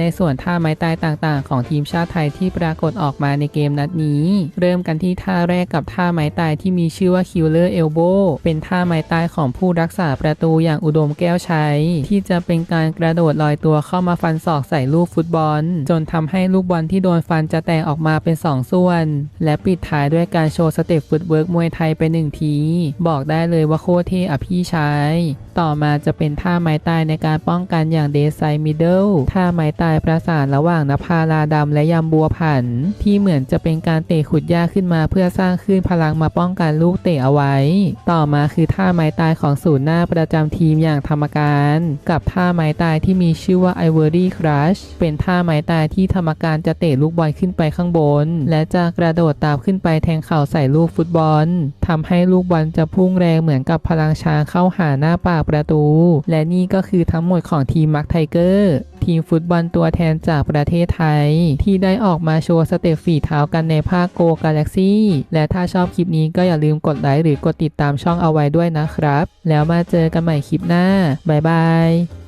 ในส่วนท่าไม้ตายต่างๆ ของทีมชาติไทยที่ปรากฏออกมาในเกมนัดนี้ เริ่มกันที่ท่าแรกกับท่าไม้ตายที่มีชื่อว่า Killer Elbow เป็นท่าไม้ตายของผู้รักษาประตูอย่างอุดมแก้วชัยที่จะเป็นการกระโดดลอยตัวเข้ามาฟันศอกใส่ลูกฟุตบอล จนทำให้ลูกบอลที่โดนฟันจะแตกออกมาเป็น 2 ส่วน และปิดท้ายด้วยการโชว์สเต็ปฟุตเวิร์กมวยไทยไปหนึ่งที บอกได้เลยว่าโคตรเท่อะพี่ชายต่อมาจะเป็นท่าไม้ตายในการป้องกันอย่างเดซไซมิดเดิลท่าไม้ตายายประสานระหว่างนภาลาดำและยำบัวผัน ที่เหมือนจะเป็นการเตะขุดหญ้าขึ้นมาเพื่อสร้างคลื่นพลังมาป้องกันลูกเตะเอาไว้ ต่อมาคือท่าไม้ตายของศูนย์หน้าประจำทีมอย่างธรรมการ กับท่าไม้ตายที่มีชื่อว่า Ivory Crush เป็นท่าไม้ตายที่ธรรมการจะเตะลูกบอลขึ้นไปข้างบน และจะกระโดดตามขึ้นไปแทงเข่าใส่ลูกฟุตบอลทำให้ลูกบอลจะพุ่งแรงเหมือนกับพลังช้างเข้าหาหน้าปากประตู และนี่ก็คือทั้งหมดของทีมมักไทเกอร์ทีมฟุตบอลตัวแทนจากประเทศไทย ที่ได้ออกมาโชว์สเต็ปฝีเท้ากันในภาคโกกาแล็กซี่ และถ้าชอบคลิปนี้ก็อย่าลืมกดไลค์หรือกดติดตามช่องเอาไว้ด้วยนะครับ แล้วมาเจอกันใหม่คลิปหน้า บ๊ายบาย